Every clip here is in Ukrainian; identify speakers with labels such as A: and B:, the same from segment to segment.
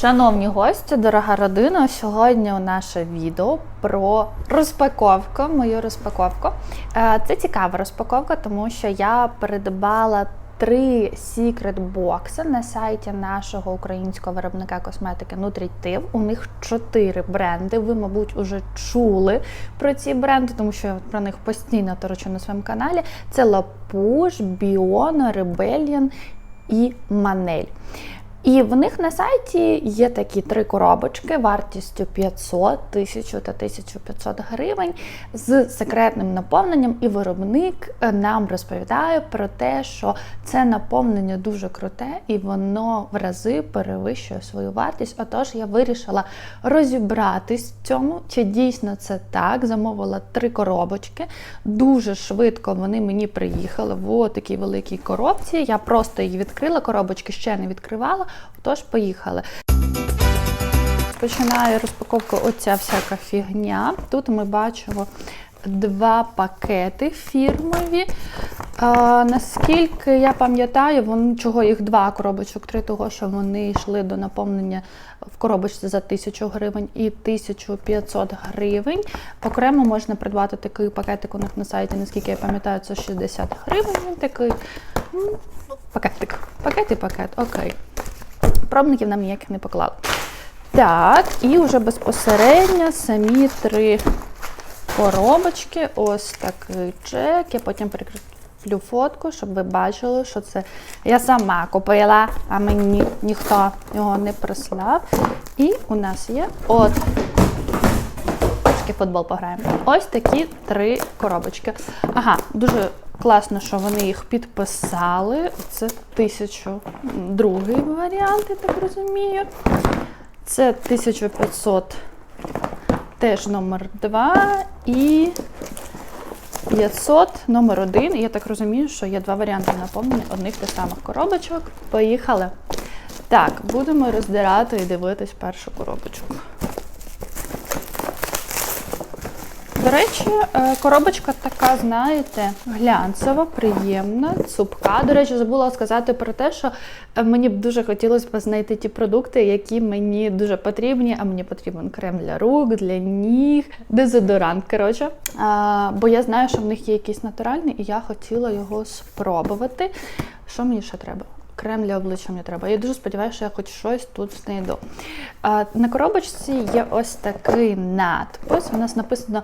A: Шановні гості, дорога родина, сьогодні наше відео про розпаковку, мою розпаковку. Е, Це цікава розпаковка, тому що я придбала три секрет бокси на сайті нашого українського виробника косметики Nutritive. У них чотири бренди. Ви, мабуть, уже чули про ці бренди, тому що я про них постійно торочу на своєму каналі. Це Push, Bion, Rebellion і Манель. І в них на сайті є такі три коробочки вартістю 500, 1000 та 1500 гривень з секретним наповненням. І виробник е, нам розповідає про те, що це наповнення дуже круте і воно в рази перевищує свою вартість. Отож, я вирішила розібратись в цьому, чи дійсно це так. Замовила три коробочки. Дуже швидко вони мені приїхали в такій великій коробці. Я просто її відкрила, коробочки ще не відкривала. Тож, поїхали. Починаю розпаковку оця всяка фігня. Тут ми бачимо два пакети фірмові. А, наскільки я пам'ятаю, вони чого їх два коробочок, три того, що вони йшли до наповнення в коробочці за 1000 гривень і 1500 гривень. Окремо можна придбати такий пакетик у них на сайті, наскільки я пам'ятаю, це 60 гривень. Він такий ну, пакетик. Пакет і пакет, окей. Пробників нам ніяких не поклали. Так, і вже безпосередньо самі три коробочки. Ось такий чек. Я потім прикріплю фотку, щоб ви бачили, що це я сама купила, а мені ніхто його не прислав. І у нас є от. Футбол пограємо. Ось такі три коробочки. Ага, дуже класно, що вони їх підписали. Це тисячу другий варіант, я так розумію. Це 1500 теж номер 2 і 500 номер 1. Я так розумію, що є два варіанти наповнення одних тих самих коробочок. Поїхали. Так, будемо роздирати і дивитись першу коробочку. До речі, е, коробочка така, знаєте, глянцева, приємна, цупка. До речі, забула сказати про те, що е, мені б дуже хотілося б знайти ті продукти, які мені дуже потрібні. А мені потрібен крем для рук, для ніг, дезодорант. Коротше, бо я знаю, що в них є якийсь натуральний, і я хотіла його спробувати. Що мені ще треба? Крем для обличчя мені треба. Я дуже сподіваюся, що я хоч щось тут знайду. На коробочці є ось такий надпис. У нас написано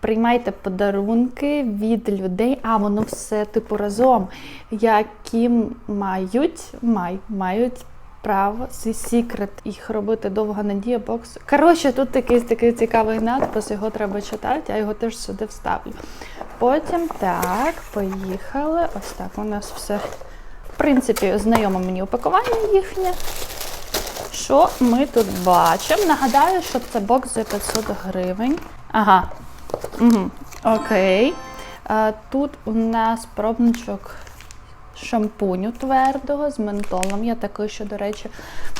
A: приймайте подарунки від людей, а воно все типу разом, які мають май, мають право цей секрет їх робити довга надія бокс. Коротше, тут такий такий цікавий надпис, його треба читати, я його теж сюди вставлю. Потім так, поїхали. Ось так у нас все. В принципі, знайоме мені упакування їхнє. Що ми тут бачимо? Нагадаю, що це бокс за 500 гривень. Ага, Угу. Окей. А, Тут у нас пробничок шампуню твердого з ментолом. Я такий, що, до речі,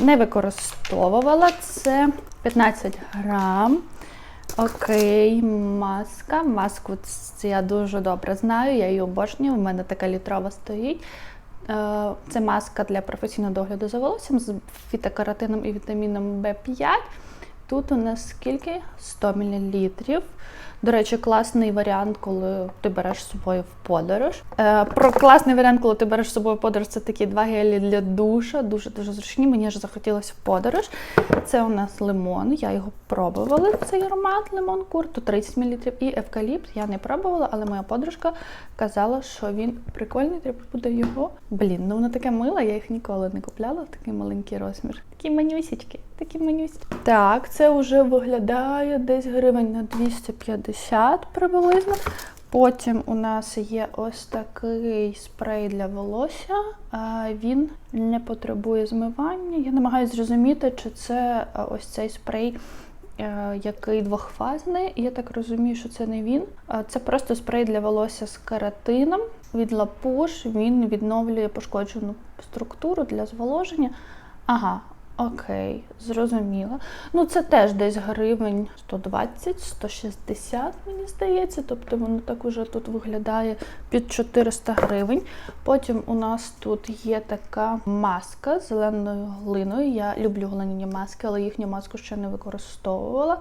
A: не використовувала. Це 15 грам. Окей, маска. Маску я дуже добре знаю, я її обожнюю, у мене така літрова стоїть. Це маска для професійного догляду за волоссям з фітокаратином і вітаміном В5. Тут у нас скільки? 100 мл. До речі, класний варіант, коли ти береш з собою в подорож. Е, Про класний варіант, коли ти береш з собою в подорож, це такі два гелі для душа, дуже-дуже зручні. Мені ж захотілося в подорож. Це у нас лимон. Я його пробувала, цей аромат лимон кур, тут 30 мл. І евкаліпт. Я не пробувала, але моя подружка казала, що він прикольний, треба буде його. Блін, ну воно таке миле, я їх ніколи не купляла, такий маленький розмір. Такі манюсічки, такі манюсічки. Так, це вже виглядає десь гривень на 250 приблизно. Потім у нас є ось такий спрей для волосся. Він не потребує змивання. Я намагаюся зрозуміти, чи це ось цей спрей. Який двохфазний, я так розумію, що це не він. Це просто спрей для волосся з каратином від лапуш. Він відновлює пошкоджену структуру для зволоження. Ага, Окей, зрозуміло. Ну, це теж десь гривень 120-160, мені здається. Тобто воно так уже тут виглядає під 400 гривень. Потім у нас тут є така маска з зеленою глиною. Я люблю глиняні маски, але їхню маску ще не використовувала.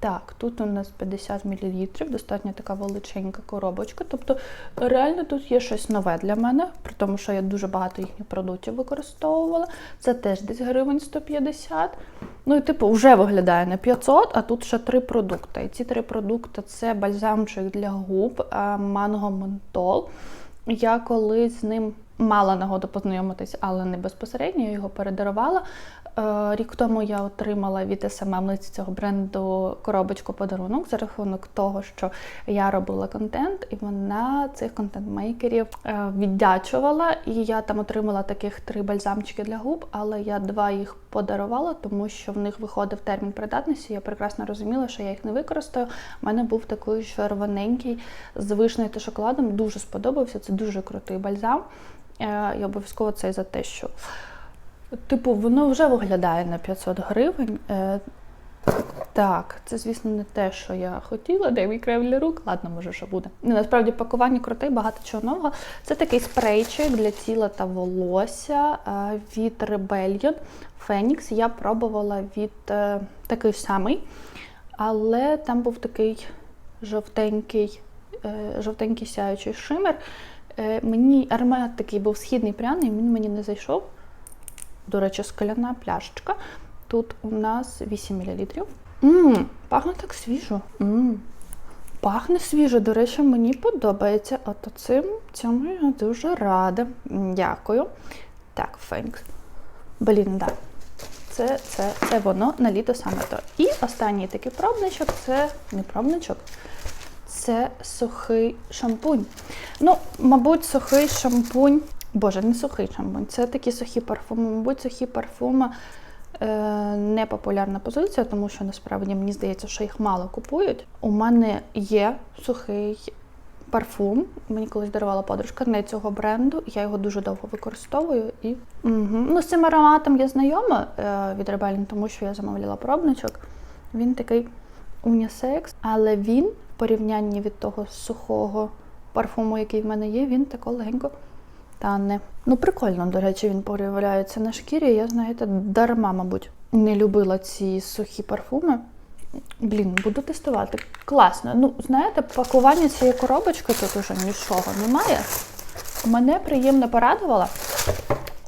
A: Так, тут у нас 50 мл, достатньо така величенька коробочка. Тобто, реально тут є щось нове для мене, при тому, що я дуже багато їхніх продуктів використовувала. Це теж десь гривень 150. Ну і типу, вже виглядає на 500, а тут ще три продукти. І ці три продукти це бальзамчик для губ, манго ментол. Я колись з ним мала нагоду познайомитись, але не безпосередньо я його передарувала. Е, Рік тому я отримала від СММниці цього бренду коробочку подарунок за рахунок того, що я робила контент, і вона цих контент-мейкерів е, віддячувала. І я там отримала таких три бальзамчики для губ, але я два їх подарувала, тому що в них виходив термін придатності. Я прекрасно розуміла, що я їх не використаю. У мене був такий червоненький з вишнею та шоколадом. Дуже сподобався. Це дуже крутий бальзам. Е, І обов'язково цей за те, що. Типу, воно вже виглядає на 500 гривень. Е, так, це, звісно, не те, що я хотіла, де мій крем для рук. Ладно, може, що буде. Ну, насправді пакування круте, багато чого нового. Це такий спрейчик для тіла та волосся е, від Rebellion Phoenix. Я пробувала від е, такий самий, але там був такий жовтенький, е, жовтенький сяючий шимер. Е, мені аромат такий був східний пряний, він мені не зайшов. До речі, скляна пляшечка. Тут у нас 8 мл. Ммм, пахне так свіжо. Ммм. Пахне свіжо, до речі, мені подобається. От цим цьому я дуже рада. Дякую. Так, Фенікс. Блін, да. Це, це, це воно на літо саме то. І останній такий пробничок це не пробничок, це сухий шампунь. Ну, мабуть, сухий шампунь. Боже, не сухий шампунь, це такі сухі парфуми. Мабуть, сухі парфуми е, не популярна позиція, тому що насправді мені здається, що їх мало купують. У мене є сухий парфум. Мені колись дарувала подружка не цього бренду. Я його дуже довго використовую. І угу. ну, з цим ароматом я знайома е, від Rebellion, тому що я замовляла пробничок. Він такий унісекс, але він в порівнянні від того сухого парфуму, який в мене є, він тако легенько тане. Ну, прикольно, до речі, він проявляється на шкірі. Я, знаєте, дарма, мабуть, не любила ці сухі парфуми. Блін, буду тестувати. Класно. Ну, знаєте, пакування цієї коробочки тут уже нічого немає. Мене приємно порадувало.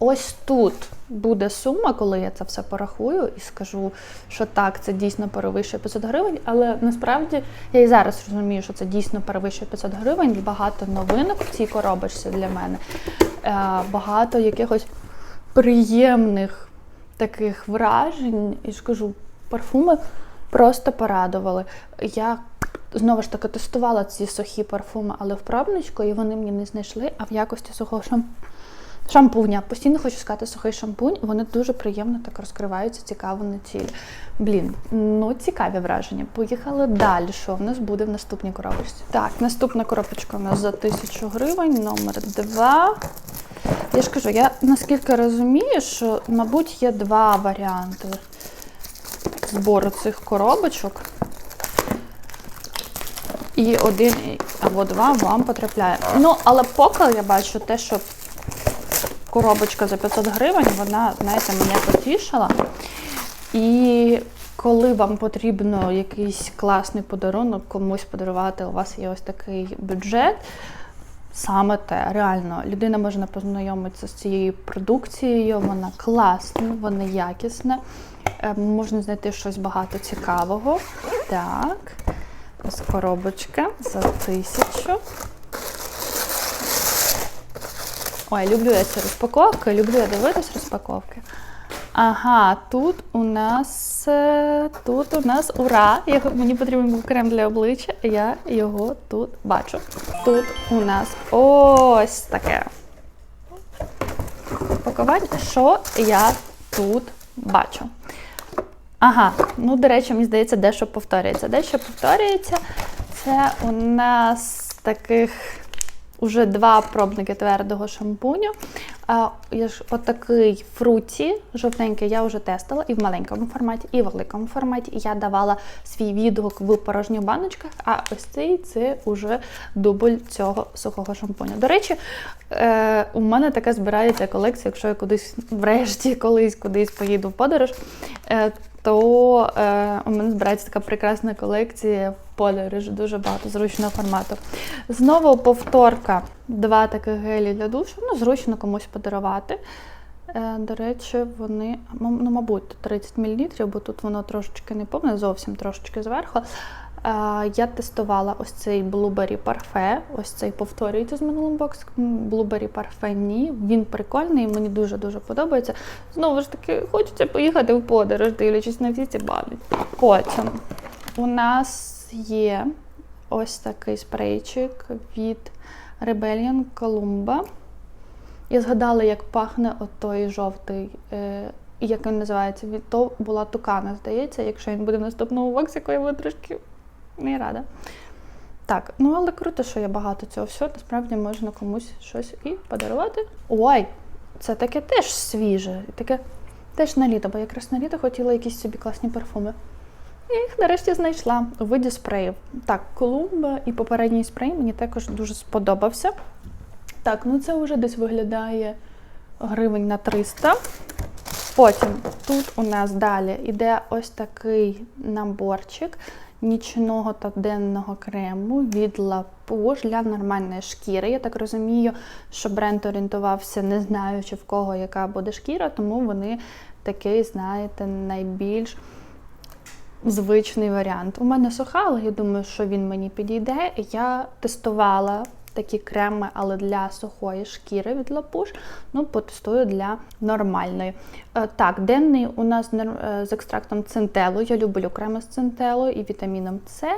A: Ось тут буде сума, коли я це все порахую і скажу, що так, це дійсно перевищує 500 гривень, але насправді я і зараз розумію, що це дійсно перевищує 500 гривень. Багато новинок в цій коробочці для мене, Е, багато якихось приємних таких вражень. І ж кажу, парфуми просто порадували. Я знову ж таки тестувала ці сухі парфуми, але в пробничку, і вони мені не знайшли, а в якості сухого шампуню. Шампуня. Постійно хочу сказати сухий шампунь. Вони дуже приємно так розкриваються, цікаво на тілі. Блін, ну цікаві враження. Поїхали далі. Що в нас буде в наступній коробочці? Так, наступна коробочка у нас за 1000 гривень, номер 2. Я ж кажу, я наскільки розумію, що, мабуть, є два варіанти збору цих коробочок. І один або два вам потрапляє. Ну, але поки я бачу те, що коробочка за 500 гривень, вона, знаєте, мене потішила. І коли вам потрібно якийсь класний подарунок комусь подарувати, у вас є ось такий бюджет. Саме те, реально, людина може познайомитися з цією продукцією, вона класна, вона якісна. Е, Можна знайти щось багато цікавого. Так, ось коробочка за тисячу. Ой, люблю я ці розпаковки, люблю я дивитись розпаковки. Ага, тут у нас е, тут у нас ура! Мені потрібен був крем для обличчя, я його тут бачу. Тут у нас ось таке пакування. Що я тут бачу? Ага, ну, до речі, мені здається, дещо повторюється. Дещо повторюється. Це у нас таких уже два пробники твердого шампуню. А, я ж отакий фруті жовтенький я вже тестила і в маленькому форматі, і в великому форматі. Я давала свій відгук в порожніх баночках, а ось цей це уже дубль цього сухого шампуня. До речі, е, у мене така збирається колекція, якщо я кудись врешті колись кудись поїду в подорож. Е, то е, у мене збирається така прекрасна колекція подорож, дуже багато зручного формату. Знову повторка. Два таких гелі для душу. Ну, зручно комусь подарувати. Е, до речі, вони, ну, мабуть, 30 мл, бо тут воно трошечки не повне, зовсім трошечки зверху. Е, я тестувала ось цей Blueberry Parfait, ось цей повторюється з минулим боксом. Blueberry Parfait ні, він прикольний, мені дуже-дуже подобається. Знову ж таки, хочеться поїхати в подорож, дивлячись на всі ці бани. Потім у нас є ось такий спрейчик від Rebellion Columba. Я згадала, як пахне от той жовтий, е, як він називається. Від то була тукана, здається. Якщо він буде в наступному боксику, я буду трошки не рада. Так, ну але круто, що є багато цього всього. Насправді можна комусь щось і подарувати. Ой, це таке теж свіже, таке теж на літо, бо якраз на літо хотіла якісь собі класні парфуми. Я їх нарешті знайшла у виді спреїв. Так, Колумба і попередній спрей мені також дуже сподобався. Так, ну це вже десь виглядає гривень на 300. Потім тут у нас далі йде ось такий наборчик нічного та денного крему від Pouche для нормальної шкіри. Я так розумію, що бренд орієнтувався, не знаючи в кого яка буде шкіра, тому вони такий, знаєте, найбільш звичний варіант. У мене суха, але я думаю, що він мені підійде. Я тестувала такі креми, але для сухої шкіри від лапуш. Ну, потестую для нормальної. Е, Так, денний у нас е, з екстрактом центелу. Я люблю креми з центелу і вітаміном С.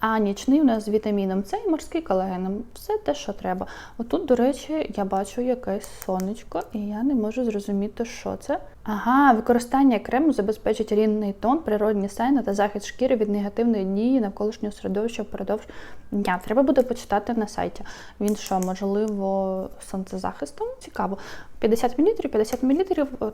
A: А нічний у нас з вітаміном С і морський колагеном. Все те, що треба. Отут, до речі, я бачу якесь сонечко, і я не можу зрозуміти, що це. Ага, використання крему забезпечить рівний тон, природні сайни та захист шкіри від негативної дії навколишнього середовища впродовж дня. Треба буде почитати на сайті. Він що, можливо, сонцезахистом? Цікаво. 50 мл, 50 мл,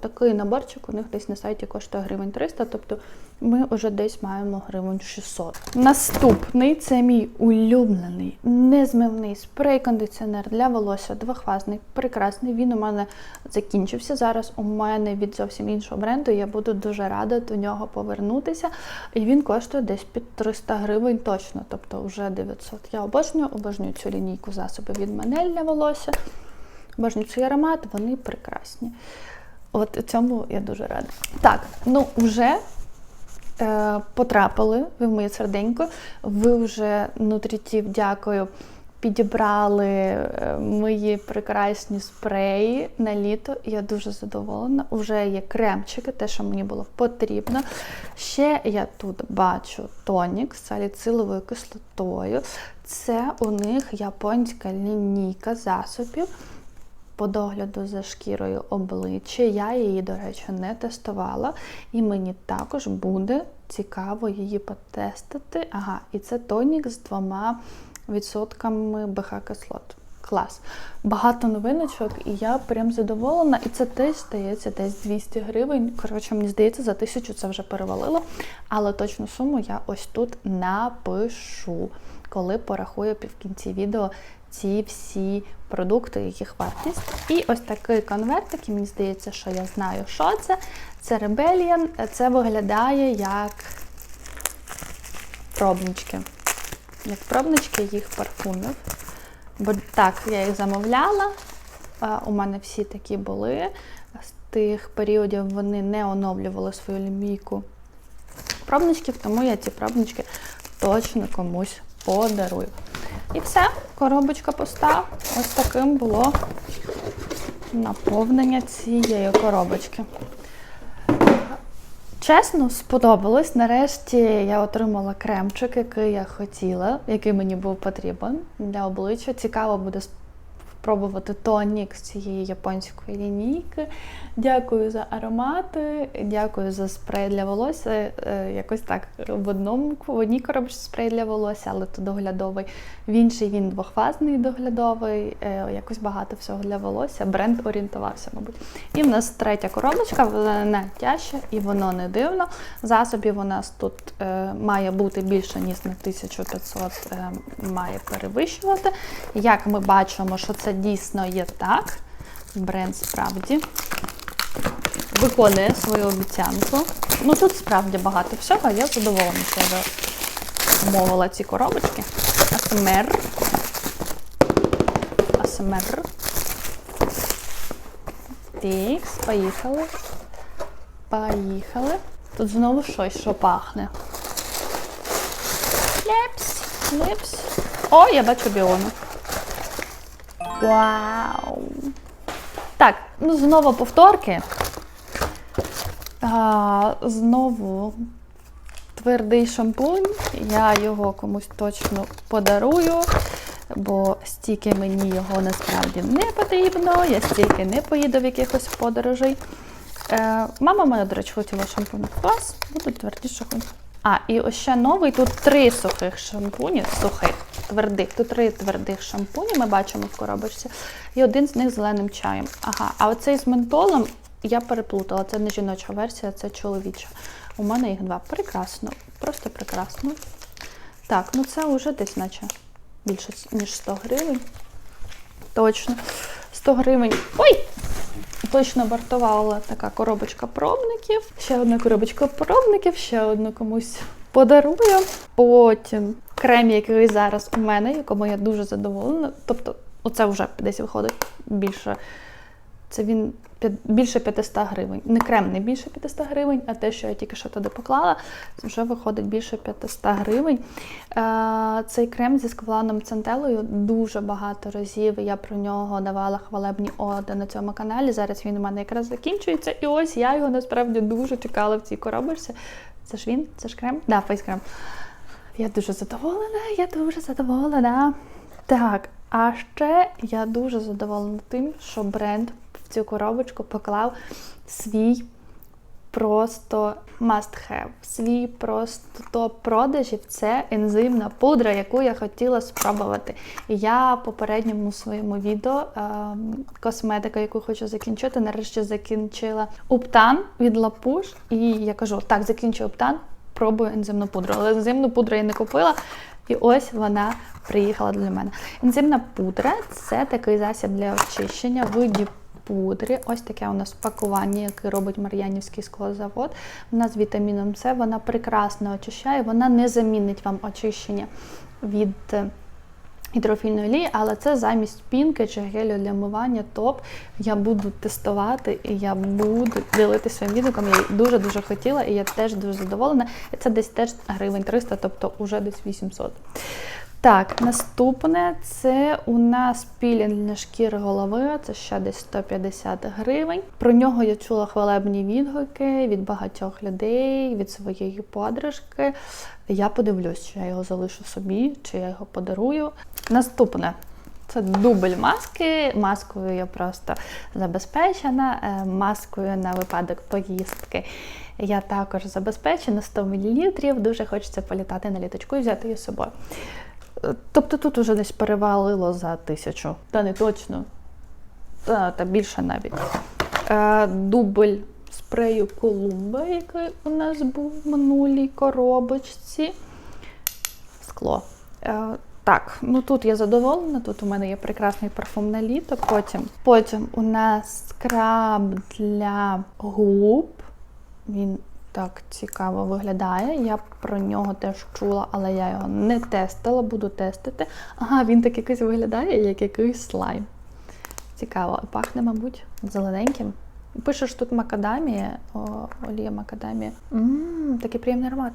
A: такий наборчик у них десь на сайті коштує гривень 300, тобто ми вже десь маємо гривень 600. Наступний це мій улюблений незмивний спрей-кондиціонер для волосся, двохфазний, прекрасний. Він у мене закінчився. Зараз у мене від зовсім іншого бренду. Я буду дуже рада до нього повернутися. І він коштує десь під 300 гривень точно, тобто вже 900. Я обожнюю, обожнюю цю лінійку засобів від Манель для волосся. Обожнюю цей аромат, вони прекрасні. От цьому я дуже рада. Так, ну вже е, потрапили ви в моє серденько. Ви вже нутрітів, дякую. Підібрали е, мої прекрасні спреї на літо. Я дуже задоволена. Уже є кремчики, те, що мені було потрібно. Ще я тут бачу тонік з саліциловою кислотою. Це у них японська лінійка засобів по догляду за шкірою обличчя. Я її, до речі, не тестувала, і мені також буде цікаво її потестити. Ага, і це тонік з двома відсотками БХ-кислот. Клас. Багато новиночок, і я прям задоволена. І це теж здається десь 200 гривень. Коротше, мені здається, за тисячу це вже перевалило. Але точну суму я ось тут напишу, коли порахую в кінці відео ці всі продукти, їх вартість. І ось такий конвертик, і мені здається, що я знаю, що це. Це Rebellion. Це виглядає як пробнички. Як пробнички їх парфумів. Бо так, я їх замовляла. У мене всі такі були. З тих періодів вони не оновлювали свою лімійку пробничків, тому я ці пробнички точно комусь подарую. І все, коробочка пуста. Ось таким було наповнення цієї коробочки. Чесно, сподобалось. Нарешті я отримала кремчик, який я хотіла, який мені був потрібен для обличчя. Цікаво буде пробувати тонік з цієї японської лінійки. Дякую за аромати, дякую за спрей для волосся. Е, Якось так в одному в одній коробці спрей для волосся, але то доглядовий. В іншій він двохфазний доглядовий, е, якось багато всього для волосся. Бренд орієнтувався, мабуть. І в нас третя коробочка, вона тяжча і воно не дивно. Засобів у нас тут е, має бути більше, ніж на 1500 е, має перевищувати. Як ми бачимо, що це дійсно є так. Бренд справді виконує свою обіцянку. Ну тут справді багато всього, я задоволена, що я замовила ці коробочки. АСМР. АСМР. Тікс, поїхали. Поїхали. Тут знову щось, що пахне. Лепс, лепс. О, я бачу біону. Вау! Так, ну знову повторки. А, знову твердий шампунь. Я його комусь точно подарую, бо стільки мені його насправді не потрібно. Я стільки не поїду в якихось подорожей. Е, мама моя, до речі, хотіла шампунь клас, будуть тверді шампунь. А, і ось ще новий. Тут три сухих шампуні, сухих, твердих. Тут три твердих шампуні ми бачимо в коробочці. І один з них з зеленим чаєм. Ага, а оцей з ментолом я переплутала. Це не жіноча версія, це чоловіча. У мене їх два. Прекрасно, просто прекрасно. Так, ну це вже десь, наче більше ніж 100 гривень. Точно. 100 гривень. Ой! Точно вартувала така коробочка пробників. Ще одна коробочка пробників, ще одну комусь подарую. Потім крем, який зараз у мене, якому я дуже задоволена. Тобто, оце вже десь виходить більше. Це він більше 500 гривень. Не крем не більше 500 гривень, а те, що я тільки що туди поклала, це вже виходить більше 500 гривень. Е, Цей крем зі скваланом центелою дуже багато разів я про нього давала хвалебні оди на цьому каналі. Зараз він у мене якраз закінчується. І ось я його насправді дуже чекала в цій коробочці. Це ж він? Це ж крем? Да, фейс-крем. Я дуже задоволена, я дуже задоволена. Так, а ще я дуже задоволена тим, що бренд цю коробочку поклав свій просто must have. Свій просто топ продажів це ензимна пудра, яку я хотіла спробувати. І я в попередньому своєму відео ем, косметика, яку хочу закінчити, нарешті закінчила Уптан від Лапуш. І я кажу: так, закінчу Уптан, пробую ензимну пудру. Але ензимну пудру я не купила. І ось вона приїхала для мене. Ензимна пудра це такий засіб для очищення в пудри. Ось таке у нас пакування, яке робить Мар'янівський склозавод. Вона з вітаміном С, вона прекрасно очищає, вона не замінить вам очищення від е, гідрофільної олії, але це замість пінки чи гелю для мивання топ. Я буду тестувати і я буду ділитися своїм відгуком. Я дуже-дуже хотіла, і я теж дуже задоволена. Це десь теж гривень 300, тобто вже десь 800. Так, наступне це у нас пілінг для шкіри голови, це ще десь 150 гривень. Про нього я чула хвалебні відгуки від багатьох людей, від своєї подружки. Я подивлюсь, чи я його залишу собі, чи я його подарую. Наступне. Це дубль маски. Маскою я просто забезпечена. Е, Маскою на випадок поїздки я також забезпечена 100 мл. Дуже хочеться політати на літочку і взяти її з собою. Тобто тут уже десь перевалило за тисячу. Та не точно. Та, та більше навіть. Е, Дубль спрею Колумба, який у нас був в минулій коробочці. Скло. Е, так, ну тут я задоволена. Тут у мене є прекрасний парфум на літо. Потім, потім у нас скраб для губ. Він так цікаво виглядає. Я про нього теж чула, але я його не тестила, буду тестити. Ага, він так якось виглядає, як якийсь слайм. Цікаво, пахне, мабуть, зелененьким. Пишеш тут макадамія, олія макадамія. Ммм, такий приємний аромат.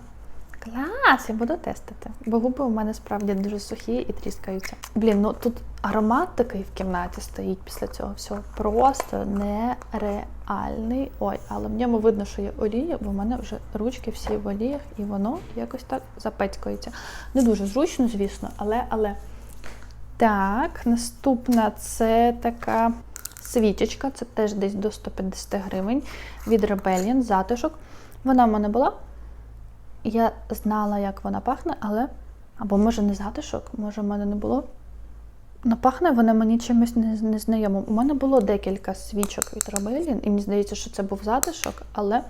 A: Клас, я буду тестити. Бо губи у мене справді дуже сухі і тріскаються. Блін, ну тут аромат такий в кімнаті стоїть після цього всього. Просто нереальний. Ой, але в ньому видно, що є олія, бо в мене вже ручки всі в оліях, і воно якось так запецькується. Не дуже зручно, звісно, але але Так, наступна це така свічечка, це теж десь до 150 гривень від Rebellion, затишок. Вона в мене була. Я знала, як вона пахне, але. Або може не затишок, може в мене не було. Ну, пахне вона мені чимось не- незнайомим. У мене було декілька свічок від Rebellion, і мені здається, що це був затишок, але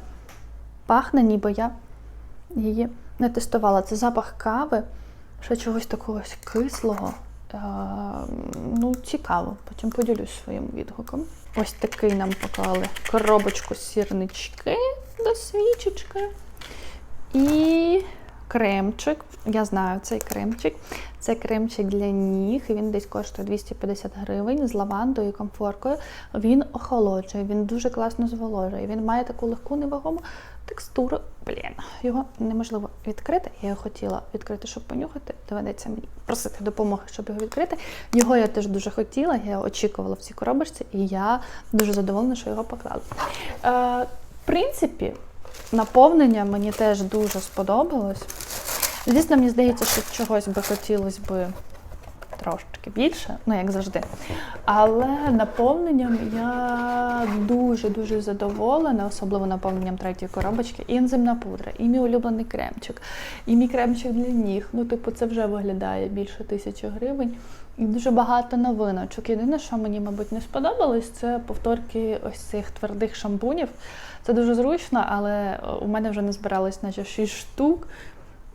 A: пахне, ніби я її не тестувала. Це запах кави, ще чогось такого кислого. Е, ну, цікаво, потім поділюсь своїм відгуком. Ось такий нам поклали коробочку сірнички до свічечки. І кремчик. Я знаю цей кремчик. Це кремчик для ніг. Він десь коштує 250 гривень з лавандою і комфоркою. Він охолоджує, він дуже класно зволожує. Він має таку легку невагому текстуру. Блін, його неможливо відкрити. Я його хотіла відкрити, щоб понюхати. Доведеться мені просити допомоги, щоб його відкрити. Його я теж дуже хотіла, я очікувала в цій коробочці, і я дуже задоволена, що його поклали. Е, в принципі, наповнення мені теж дуже сподобалось. Звісно, мені здається, що чогось би хотілося би трошки більше, ну як завжди. Але наповненням я дуже-дуже задоволена, особливо наповненням третьої коробочки. І ензимна пудра, і мій улюблений кремчик, і мій кремчик для ніг. Ну, типу, це вже виглядає більше тисячі гривень. І дуже багато новиночок. Єдине, що мені, мабуть, не сподобалось, це повторки ось цих твердих шампунів. Це дуже зручно, але у мене вже не збиралось наче 6 штук.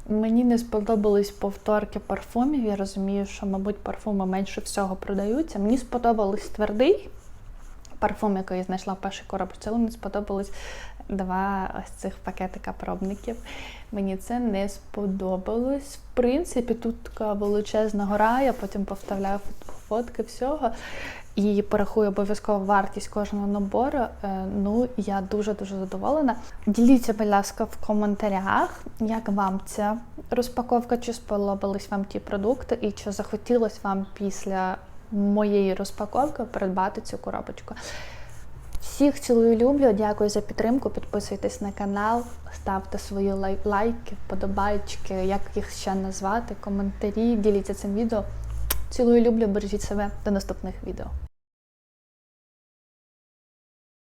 A: Мені не сподобались повторки парфумів. Я розумію, що, мабуть, парфуми менше всього продаються. Мені сподобались твердий парфум, який я знайшла в першій коробці, не сподобались два ось цих пакетика пробників. Мені це не сподобалось. В принципі, тут така величезна гора, я потім повставляю фотки всього. І порахую обов'язково вартість кожного набору. Е, Ну, я дуже-дуже задоволена. Діліться, будь ласка, в коментарях, як вам ця розпаковка, чи сподобались вам ті продукти, і чи захотілося вам після моєї розпаковки придбати цю коробочку. Всіх цілую люблю, дякую за підтримку. Підписуйтесь на канал, ставте свої лай- лайки, вподобайки, як їх ще назвати, коментарі, діліться цим відео. Цілую люблю, бережіть себе до наступних відео.